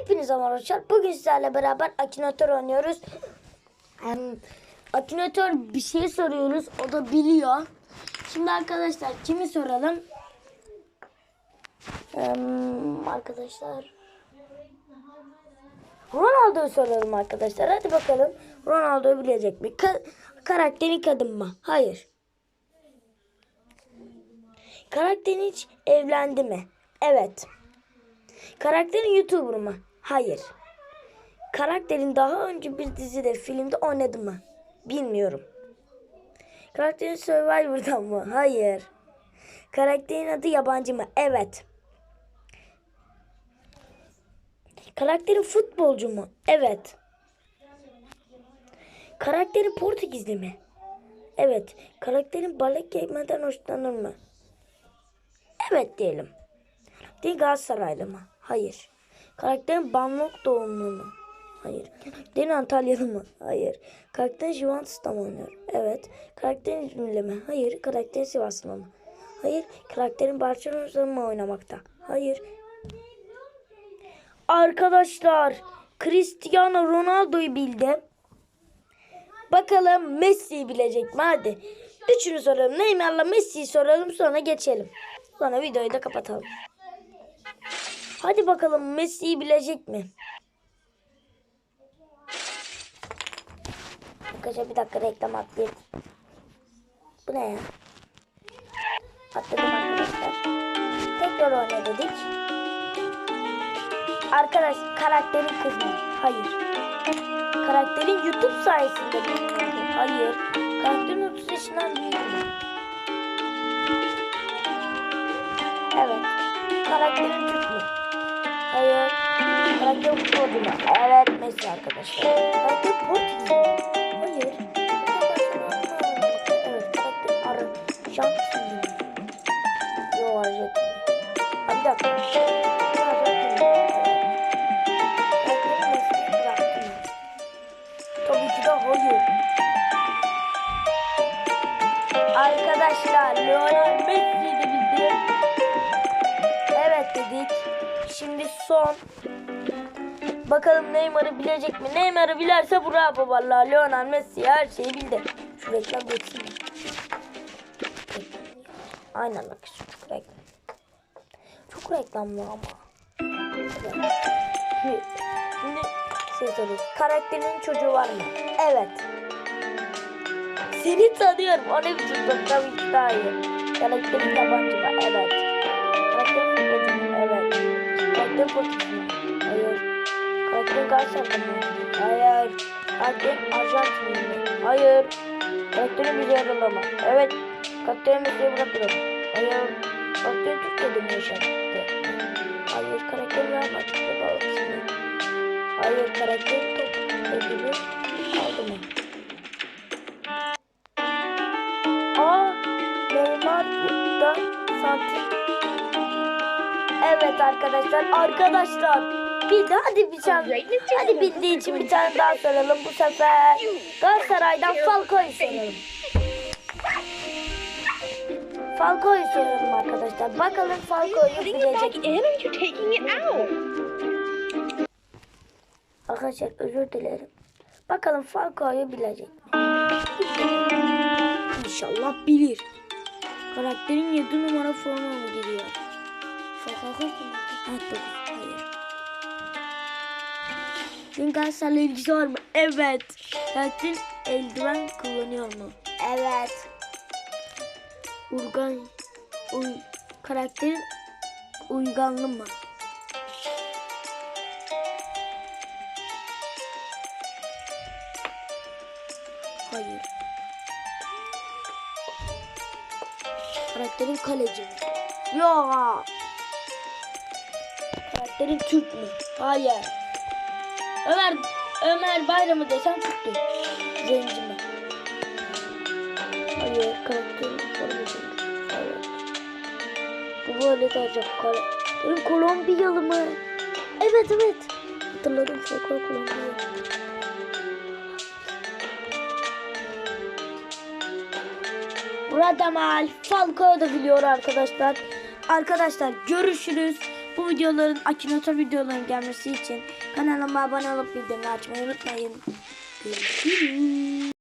Hepinize merhaba arkadaşlar. Bugün sizlerle beraber Akinator oynuyoruz. Akinator bir şey soruyoruz. O da biliyor. Şimdi arkadaşlar kimi soralım? Arkadaşlar Ronaldo'yu soralım arkadaşlar. Hadi bakalım. Ronaldo'yu bilecek mi? Ka- karakteri kadın mı? Hayır. Karakterin hiç evlendi mi? Evet. Karakterin YouTuber mı? Hayır. Karakterin daha önce bir dizide, filmde oynadı mı? Bilmiyorum. Karakterin Survivor'dan mı? Hayır. Karakterin adı yabancı mı? Evet. Karakterin futbolcu mu? Evet. Karakterin Portekizli mi? Evet. Karakterin balık yemeden hoşlanır mı? Evet diyelim. Karakterin Galatasaraylı mı? Hayır. Karakterin Bangkok doğumlu mu? Hayır. Karakterin Antalyalı mı? Hayır. Karakterin Juventus'ta mı oynuyor? Evet. Karakterin İzmirli mi? Hayır. Karakterin Sivaslı mı? Hayır. Karakterin Barcelona'da mı oynamakta? Hayır. Arkadaşlar Cristiano Ronaldo'yu bildi. Bakalım Messi'yi bilecek mi? Hadi. Üçünü soralım. Neymar'la Messi'yi soralım sonra geçelim. Sonra videoyu da kapatalım. Hadi bakalım Messi'yi bilecek mi? Arkadaşlar bir dakika reklam atlayayım. Bu ne ya? Atladım arkadaşlar. Tekrar oyna dedik. Arkadaş karakterin kız mı? Hayır. Karakterin YouTube sayesinde mi? Hayır. Karakterin 30 yaşından büyük mü? Evet. Karakterin Türk? Mu? Evet Messi arkadaşlar. Karakter mi? Hayır. Evet. Karakter mi? Yok Arjantin. Ha, bir dakika. Arkadaşlar Lionel Messi'yi de bildi. Evet dedik. Şimdi son. Bakalım Neymar'ı bilecek mi? Neymar'ı bilerse bravo vallahi. Lionel Messi her şeyi bildi. Şu reklam geçsin? Aynen bak çok reklam. Çok reklamlı ama. Şimdi, şey soruyoruz. Karakterinin çocuğu var mı? Evet. Seni tanıyorum. O ne biçim soru? Tabii ki daha iyi. Karakterin yabancı mı? Evet. Karakterin futbolcu mu? Evet. Karakterin Portekizli mi? Mı? Hayır. Karakterin Arjantinli mi? Hayır. Karakterin Villarreal mı? Evet. Karakterin Messi'yi bırakıyorum. Hayır. Karakterin Türkiye'de mi yaşadı? Hayır. Karakterin Real Madrid'de babası mı? Hayır. Karakterin top ödülü aldı mı? Aa, Neymar da santim. Evet arkadaşlar, arkadaşlar. Bildi hadi bir tane. Hadi bildiği için bir tane daha soralım bu sefer. Galatasaray'dan Falco'yu soralım. Falco'yu soralım arkadaşlar. Bakalım Falco'yu bilecek. Arkadaşlar özür dilerim. Bakalım Falco'yu bilecek. İnşallah bilir. Karakterin 7 numara forma mı giriyor? Fakat 69. Dün Galatasaray'la ilgisi var mı? Evet. Selahattin eldiven kullanıyor mu? Evet. Urgan uy, karakterin uyganlı mı? Hayır. Karakterin kaleci mi? Yok. Karakterin Türk mü? Hayır. Ömer Ömer Bayramı desem tuttu. Zenci mi? Hayır. Karakterin forması mı? Evet. Bu böyle de acaba karakterin Kolombiyalı mı? Evet evet. Hatırladım. Falcao Kolombiyalı. Burada mal Falcao da biliyor arkadaşlar. Arkadaşlar görüşürüz. Bu videoların Akinator videoların gelmesi için kanalıma abone olup bildirimleri açmayı unutmayın. Görüşürüz.